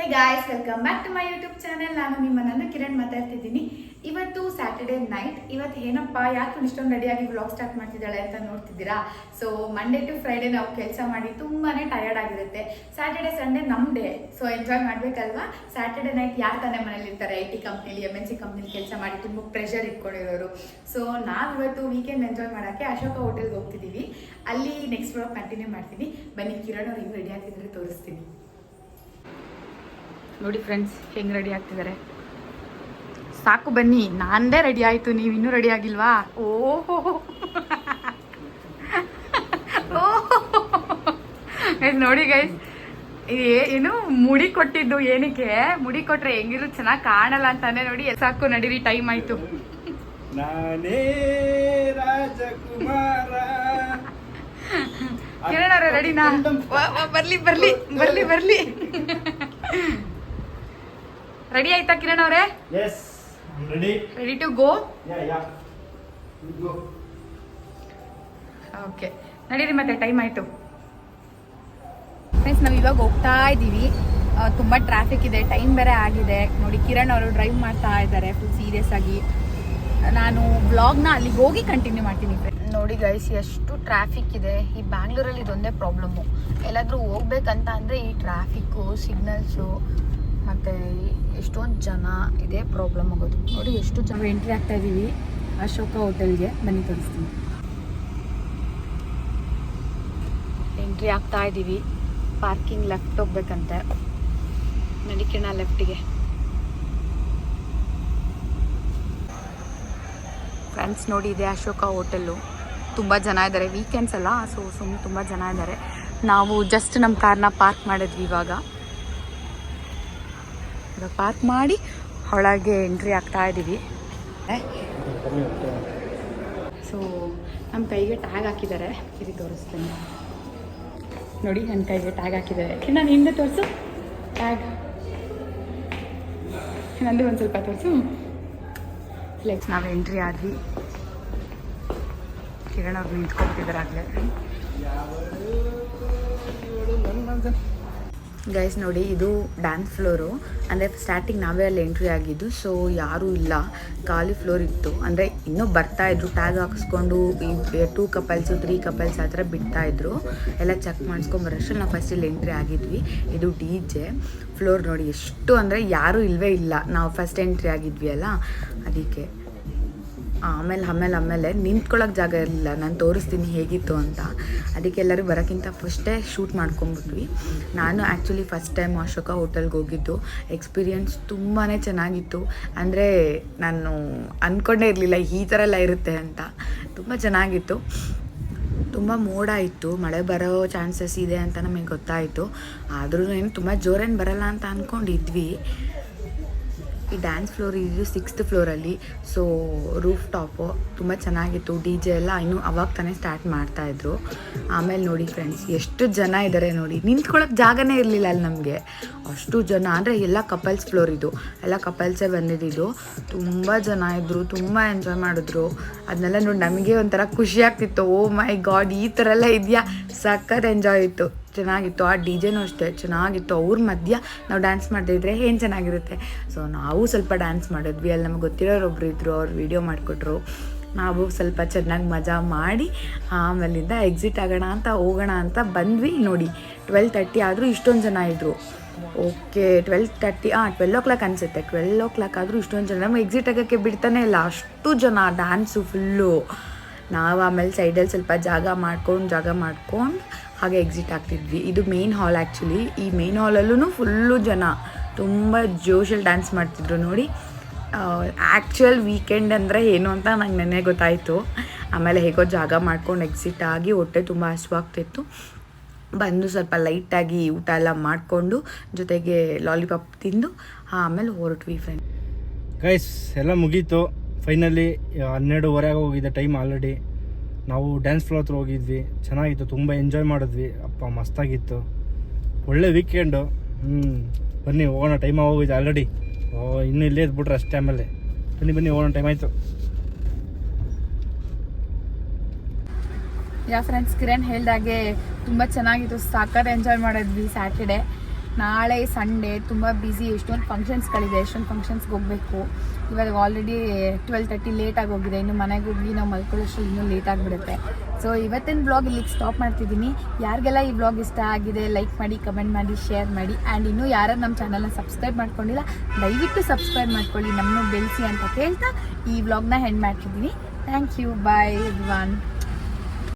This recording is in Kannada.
Hey guys welcome back to my YouTube channel ನಾನು ನಿಮ್ಮ ನನ್ನ ಕಿರಣ್ ಮಾತಾಡ್ತಿದ್ದೀನಿ. ಇವತ್ತು ಸ್ಯಾಟರ್ಡೇ ನೈಟ್ ಇವತ್ತು ಏನಪ್ಪ, ಯಾಕೆ ಇಷ್ಟೊಂದು ರೆಡಿಯಾಗಿ ಬ್ಲಾಗ್ ಸ್ಟಾರ್ಟ್ ಮಾಡ್ತಿದ್ದಾಳೆ ಅಂತ ನೋಡ್ತಿದ್ದೀರಾ? ಸೊ ಮಂಡೇ ಟು ಫ್ರೈಡೇ ನಾವು ಕೆಲಸ ಮಾಡಿ ತುಂಬಾ ಟಯರ್ಡ್ ಆಗಿರುತ್ತೆ. ಸ್ಯಾಟರ್ಡೆ ಸಂಡೇ ನಮ್ಮ ಡೇ ಸೊ ಎಂಜಾಯ್ ಮಾಡಬೇಕಲ್ವಾ? ಸ್ಯಾಟರ್ಡೆ ನೈಟ್ ಯಾರು ತಾನೇ ಮನೇಲಿ ಇರ್ತಾರೆ? ಐ ಟಿ ಕಂಪ್ನಿಲಿ ಎಂ ಎನ್ ಸಿ ಕಂಪ್ನಿಲಿ ಕೆಲಸ ಮಾಡಿ ತುಂಬ ಪ್ರೆಷರ್ ಇಟ್ಕೊಂಡಿರೋರು. ಸೊ ನಾವು ಇವತ್ತು ವೀಕೆಂಡ್ ಎಂಜಾಯ್ ಮಾಡೋಕ್ಕೆ ಅಶೋಕ ಹೋಟೆಲ್ಗೆ ಹೋಗ್ತಿದ್ದೀವಿ. ಅಲ್ಲಿ ನೆಕ್ಸ್ಟ್ ಬ್ಲಾಗ್ ಕಂಟಿನ್ಯೂ ಮಾಡ್ತೀನಿ. ಬನ್ನಿ, ಕಿರಣ್ ಅವ್ರು ಹೆಂಗೆ ರೆಡಿ ಆಗ್ತಿದ್ರೆ ತೋರಿಸ್ತೀನಿ. ನೋಡಿ ಫ್ರೆಂಡ್ಸ್ ಹೆಂಗೆ ರೆಡಿ ಆಗ್ತಿದ್ದಾರೆ ಸಾಕು ಬನ್ನಿ ನಾನೇ ರೆಡಿ ಆಯಿತು ನೀವು ಇನ್ನೂ ರೆಡಿ ಆಗಿಲ್ವಾ? ಓಹೋ! ಗೈಸ್ ನೋಡಿ ಗೈಸ್ ಏನು ಮುಡಿ ಕೊಟ್ಟಿದ್ದು ಏನಕ್ಕೆ? ಮುಡಿ ಕೊಟ್ರೆ ಹೆಂಗಿರು ಚೆನ್ನಾಗಿ ಕಾಣಲ್ಲ ಅಂತಾನೆ ನೋಡಿ ಸಾಕು ನಡೀರಿ ಟೈಮ್ ಆಯ್ತು. ನಾನೇ ರಾಜಕುಮಾರ. ಕಿರಣ್ ರೆಡಿನಾ ಬರ್ಲಿ ಬರ್ಲಿ ಬರ್ಲಿ ಬರ್ಲಿ. ರೆಡಿ ಆಯ್ತಾ ಕಿರಣ್ ಅವರೇ? ರೆಡಿ ಟು ಗೋ ಓಕೆ ನಡೀರಿ ಮತ್ತೆ ಟೈಮ್ ಆಯಿತು. ಫ್ರೆಂಡ್ಸ್ ನಾವು ಇವಾಗ ಹೋಗ್ತಾ ಇದ್ದೀವಿ. ತುಂಬ ಟ್ರಾಫಿಕ್ ಇದೆ ಟೈಮ್ ಬೇರೆ ಆಗಿದೆ. ನೋಡಿ ಕಿರಣ್ ಅವರು ಡ್ರೈವ್ ಮಾಡ್ತಾ ಇದ್ದಾರೆ ಫುಲ್ ಸೀರಿಯಸ್ ಆಗಿ. ನಾನು ಬ್ಲಾಗ್ನ ಅಲ್ಲಿಗೆ ಹೋಗಿ ಕಂಟಿನ್ಯೂ ಮಾಡ್ತೀನಿ ನೋಡಿ ಗೈಸ್ ಎಷ್ಟು ಟ್ರಾಫಿಕ್ ಇದೆ. ಈ ಬ್ಯಾಂಗ್ಳೂರಲ್ಲಿ ಇದೊಂದೇ ಪ್ರಾಬ್ಲಮ್ಮು ಎಲ್ಲಾದರೂ ಹೋಗ್ಬೇಕಂತ ಅಂದರೆ ಈ ಟ್ರಾಫಿಕ್ಕು ಸಿಗ್ನಲ್ಸು ಮತ್ತು ಎಷ್ಟೊಂದು ಜನ ಇದೇ ಪ್ರಾಬ್ಲಮ್ ಆಗೋದು. ನೋಡಿ ಎಷ್ಟು ಜನ ಎಂಟ್ರಿ ಆಗ್ತಾ ಇದ್ದೀವಿ ಅಶೋಕ ಹೋಟೆಲ್ಗೆ ಬನ್ನಿ ತೋರಿಸ್ತೀನಿ. ಎಂಟ್ರಿ ಆಗ್ತಾ ಇದ್ದೀವಿ ಪಾರ್ಕಿಂಗ್ ಲೆಫ್ಟ್ ಹೋಗ್ಬೇಕಂತೆ. ನಡಿಕೆಣ ಲೆಫ್ಟಿಗೆ ಫ್ರೆಂಡ್ಸ್ ನೋಡಿ ಇದೆ ಅಶೋಕ ಹೋಟೆಲ್ಲು ತುಂಬ ಜನ ಇದ್ದಾರೆ ವೀಕೆಂಡ್ಸ್ ಅಲ್ಲ ಸೊ ಸುಮ್ಮನೆ ತುಂಬ ಜನ ಇದ್ದಾರೆ ನಾವು ಜಸ್ಟ್ ನಮ್ಮ ಕಾರ್ನ ಪಾರ್ಕ್ ಮಾಡಿದ್ವಿ ಇವಾಗ. ಇವಾಗ ಪಾರ್ಕ್ ಮಾಡಿ ಒಳಗೆ ಎಂಟ್ರಿ ಆಗ್ತಾ ಇದ್ದೀವಿ ಸೊ ನಮ್ಮ ಕೈಗೆ ಟ್ಯಾಗ್ ಹಾಕಿದ್ದಾರೆ. ಇದು ತೋರಿಸ್ತೀನಿ. ನೋಡಿ ನನ್ನ ಕೈಗೆ ಟ್ಯಾಗ್ ಹಾಕಿದ್ದಾರೆ. ನಾನು ಹಿಂದೆ ತೋರಿಸು? ಟ್ಯಾಗ್ ನಂದು ಒಂದು ಸ್ವಲ್ಪ ತೋರಿಸು? ಲೈಕ್ ನಾವು ಎಂಟ್ರಿ ಆದ್ವಿ. ಕಿರಣ್ ಅವ್ರು ನಿಂತ್ಕೊಳ್ತಿದ್ದಾರೆ ಆಗಲೇ. ಗೈಸ್ ನೋಡಿ, ಇದು ಡ್ಯಾನ್ಸ್ ಫ್ಲೋರು ಅಂದರೆ ಸ್ಟಾರ್ಟಿಂಗ್ ನಾವೇ ಅಲ್ಲಿ ಎಂಟ್ರಿ ಆಗಿದ್ದು ಸೊ ಯಾರೂ ಇಲ್ಲ. ಖಾಲಿ ಫ್ಲೋರ್ ಇತ್ತು. ಅಂದರೆ ಇನ್ನೂ ಬರ್ತಾ ಇದ್ರು. ಟ್ಯಾಗ್ ಹಾಕಿಸ್ಕೊಂಡು ಈ ಟೂ ಕಪಲ್ಸು ತ್ರೀ ಕಪಲ್ಸ್ ಆ ಥರ ಬಿಡ್ತಾಯಿದ್ರು ಎಲ್ಲ ಚೆಕ್ ಮಾಡಿಸ್ಕೊಂಬರೋಷ್ಟು ನಾವು ಫಸ್ಟ್ ಇಲ್ಲಿ ಎಂಟ್ರಿ ಆಗಿದ್ವಿ. ಇದು ಡಿ ಜೆ ಫ್ಲೋರ್ ನೋಡಿ, ಎಷ್ಟು ಅಂದರೆ ಯಾರೂ ಇಲ್ಲವೇ ಇಲ್ಲ. ನಾವು ಫಸ್ಟ್ ಎಂಟ್ರಿ ಆಗಿದ್ವಿ ಅಲ್ಲ? ಅದಕ್ಕೆ. ಆಮೇಲೆ ಆಮೇಲೆ ಆಮೇಲೆ ನಿಂತ್ಕೊಳ್ಳೋಕೆ ಜಾಗ ಇರಲಿಲ್ಲ. ನಾನು ತೋರಿಸ್ತೀನಿ ಹೇಗಿತ್ತು ಅಂತ. ಅದಕ್ಕೆ ಎಲ್ಲರೂ ಬರೋಕ್ಕಿಂತ ಫಸ್ಟೇ ಶೂಟ್ ಮಾಡ್ಕೊಂಬಿಟ್ವಿ ನಾನು ಆ್ಯಕ್ಚುಲಿ ಫಸ್ಟ್ ಟೈಮ್ ಅಶೋಕ ಹೋಟೆಲ್ಗೆ ಹೋಗಿದ್ದು. ಎಕ್ಸ್ಪೀರಿಯನ್ಸ್ ತುಂಬಾ ಚೆನ್ನಾಗಿತ್ತು. ಅಂದರೆ ನಾನು ಅಂದ್ಕೊಂಡೇ ಇರಲಿಲ್ಲ ಈ ಥರ ಎಲ್ಲ ಇರುತ್ತೆ ಅಂತ. ತುಂಬ ಚೆನ್ನಾಗಿತ್ತು. ತುಂಬ ಮೋಡ ಇತ್ತು. ಮಳೆ ಬರೋ ಚಾನ್ಸಸ್ ಇದೆ ಅಂತ ನಮಗೆ ಗೊತ್ತಾಯಿತು. ಆದ್ರೂ ಏನು ತುಂಬ ಜೋರೇನು ಬರಲ್ಲ ಅಂತ ಅಂದ್ಕೊಂಡಿದ್ವಿ ಈ ಡ್ಯಾನ್ಸ್ ಫ್ಲೋರ್ ಇದು ಸಿಕ್ಸ್ತ್ ಫ್ಲೋರಲ್ಲಿ ಸೊ ರೂಫ್ ಟಾಪು ತುಂಬ ಚೆನ್ನಾಗಿತ್ತು. ಡಿ ಜೆ ಎಲ್ಲ ಇನ್ನೂ ಅವಾಗ ತಾನೇ ಸ್ಟಾರ್ಟ್ ಮಾಡ್ತಾಯಿದ್ರು ಆಮೇಲೆ ನೋಡಿ ಫ್ರೆಂಡ್ಸ್ ಎಷ್ಟು ಜನ ಇದ್ದಾರೆ ನೋಡಿ. ನಿಂತ್ಕೊಳ್ಳೋಕೆ ಜಾಗನೇ ಇರಲಿಲ್ಲ ಅಲ್ಲಿ ನಮಗೆ. ಅಷ್ಟು ಜನ, ಅಂದರೆ ಎಲ್ಲ ಕಪಲ್ಸ್ ಫ್ಲೋರ್ ಇದು. ಎಲ್ಲ ಕಪಲ್ಸೇ ಬಂದಿದ್ದು ತುಂಬ ಜನ ಇದ್ದರು ತುಂಬ ಎಂಜಾಯ್ ಮಾಡಿದ್ರು. ಅದನ್ನೆಲ್ಲ ನೋಡಿ ನಮಗೆ ಒಂಥರ ಖುಷಿ ಆಗ್ತಿತ್ತು. ಓ ಮೈ ಗಾಡ್ ಈ ಥರ ಎಲ್ಲ ಇದೆಯಾ? ಸಖತ್ ಎಂಜಾಯ್ ಇತ್ತು. ಚೆನ್ನಾಗಿತ್ತು, ಆ ಡಿ ಜೆನೂ ಅಷ್ಟೇ ಚೆನ್ನಾಗಿತ್ತು, ಅವ್ರ ಮಧ್ಯ ನಾವು ಡ್ಯಾನ್ಸ್ ಮಾಡ್ತಿದ್ರೆ ಏನು ಚೆನ್ನಾಗಿರುತ್ತೆ? ಸೊ ನಾವು ಸ್ವಲ್ಪ ಡ್ಯಾನ್ಸ್ ಮಾಡಿದ್ವಿ, ಅಲ್ಲಿ ನಮಗೆ ಗೊತ್ತಿರೋರು ಒಬ್ರು ಇದ್ದರು ಅವ್ರು ವೀಡಿಯೋ ಮಾಡಿಕೊಟ್ರು. ನಾವು ಸ್ವಲ್ಪ ಚೆನ್ನಾಗಿ ಮಜಾ ಮಾಡಿ, ಆಮೇಲಿಂದ ಎಕ್ಸಿಟ್ ಆಗೋಣ ಅಂತ, ಹೋಗೋಣ ಅಂತ ಬಂದ್ವಿ. ನೋಡಿ ಟ್ವೆಲ್ ತರ್ಟಿ ಆದರೂ ಇಷ್ಟೊಂದು ಜನ ಇದ್ದರು ಓಕೆ ಟ್ವೆಲ್ ತರ್ಟಿ ಹಾಂ ಟ್ವೆಲ್ ಓ ಕ್ಲಾಕ್ ಅನಿಸುತ್ತೆ. ಟ್ವೆಲ್ ಓ ಕ್ಲಾಕ್ ಆದರೂ ಇಷ್ಟೊಂದು ಜನ, ನಮಗೆ ಎಕ್ಸಿಟ್ ಆಗೋಕ್ಕೆ ಬಿಡ್ತಾನೆ ಇಲ್ಲ. ಅಷ್ಟು ಜನ ಡ್ಯಾನ್ಸು ಫುಲ್ಲು ನಾವು ಆಮೇಲೆ ಸೈಡಲ್ಲಿ ಸ್ವಲ್ಪ ಜಾಗ ಮಾಡ್ಕೊಂಡು ಜಾಗ ಮಾಡ್ಕೊಂಡು ಹಾಗೆ ಎಕ್ಸಿಟ್ ಆಗ್ತಿದ್ವಿ. ಇದು ಮೇನ್ ಹಾಲ್ ಆ್ಯಕ್ಚುಲಿ ಈ ಮೇನ್ ಹಾಲಲ್ಲೂ ಫುಲ್ಲು ಜನ. ತುಂಬ ಜೋಶಲ್ಲಿ ಡ್ಯಾನ್ಸ್ ಮಾಡ್ತಿದ್ರು ನೋಡಿ. ಆ್ಯಕ್ಚುಯಲ್ ವೀಕೆಂಡ್ ಅಂದರೆ ಏನು ಅಂತ ನಂಗೆ ನೆನ್ನೆ ಗೊತ್ತಾಯಿತು. ಆಮೇಲೆ ಹೇಗೋ ಜಾಗ ಮಾಡ್ಕೊಂಡು ಎಕ್ಸಿಟ್ ಆಗಿ ಹೊಟ್ಟೆ ತುಂಬ ಹಸುವಾಗ್ತಿತ್ತು ಬಂದು ಸ್ವಲ್ಪ ಲೈಟಾಗಿ ಊಟ ಎಲ್ಲ ಮಾಡಿಕೊಂಡು ಜೊತೆಗೆ ಲಾಲಿಪಾಪ್ ತಿಂದು, ಆಮೇಲೆ ಹೊರಟ್ವಿ ಫ್ರೆಂಡ್ ಗೈಸ್ ಎಲ್ಲ ಮುಗೀತು. ಫೈನಲಿ ಹನ್ನೆರಡುವರೆಗೆ ಹೋಗಿದೆ ಟೈಮ್ ಆಲ್ರೆಡಿ ನಾವು ಡ್ಯಾನ್ಸ್ ಫ್ಲೋ ಹತ್ರ ಹೋಗಿದ್ವಿ. ಚೆನ್ನಾಗಿತ್ತು. ತುಂಬ ಎಂಜಾಯ್ ಮಾಡಿದ್ವಿ. ಅಪ್ಪ, ಮಸ್ತಾಗಿತ್ತು. ಒಳ್ಳೆ ವೀಕೆಂಡು ಹ್ಞೂ ಬನ್ನಿ, ಹೋಗೋಣ. ಟೈಮ್ ಆಗೋಗಿದೆ ಆಲ್ರೆಡಿ ಓ, ಇನ್ನೂ ಇಲ್ಲೇ ಇದ್ಬಿಟ್ರೆ ಅಷ್ಟು ಟೈಮಲ್ಲಿ ಬನ್ನಿ ಬನ್ನಿ, ಹೋಗೋಣ. ಟೈಮ್ ಆಯಿತು. ಯಾ ಫ್ರೆಂಡ್ಸ್ ಕಿರಣ್ ಹೇಳ್ದಾಗೆ ತುಂಬ ಚೆನ್ನಾಗಿತ್ತು. ಸಾಕಾರ ಎಂಜಾಯ್ ಮಾಡಿದ್ವಿ ಸ್ಯಾಟರ್ಡೆ ನಾಳೆ ಸಂಡೇ ತುಂಬ ಬ್ಯುಸಿ ಎಷ್ಟೊಂದು ಫಂಕ್ಷನ್ಸ್ಗಳಿದೆ ಎಷ್ಟೊಂದು ಫಂಕ್ಷನ್ಸ್ಗೆ ಹೋಗಬೇಕು. ಇವಾಗ ಆಲ್ರೆಡಿ ಟ್ವೆಲ್ ತರ್ಟಿ ಆಗಿ ಹೋಗಿದೆ. ಇನ್ನು ಮನೆಗೆ ಹೋಗಿ ನಾವು ಮಲ್ಕೊಳ್ಳೋಷ್ಟು ಇನ್ನೂ ಲೇಟ್ ಆಗಿಬಿಡುತ್ತೆ. ಸೊ ಇವತ್ತಿನ ಬ್ಲಾಗ್ ಇಲ್ಲಿಗೆ ಸ್ಟಾಪ್ ಮಾಡ್ತಿದ್ದೀನಿ. ಯಾರಿಗೆಲ್ಲ ಈ ಬ್ಲಾಗ್ ಇಷ್ಟ ಆಗಿದೆ ಲೈಕ್ ಮಾಡಿ ಕಮೆಂಟ್ ಮಾಡಿ ಶೇರ್ ಮಾಡಿ ಆ್ಯಂಡ್ ಇನ್ನೂ ಯಾರು ನಮ್ಮ ಚಾನಲ್ನ ಸಬ್ಸ್ಕ್ರೈಬ್ ಮಾಡ್ಕೊಂಡಿಲ್ಲ, ದಯವಿಟ್ಟು ಸಬ್ಸ್ಕ್ರೈಬ್ ಮಾಡ್ಕೊಳ್ಳಿ. ನಮ್ಮನ್ನು ಬೆಳೆಸಿ ಅಂತ ಕೇಳ್ತಾ ಈ ವ್ಲಾಗ್ನ ಹೆಂಡ್ ಮಾಡ್ತಿದ್ದೀನಿ. Thank you bye one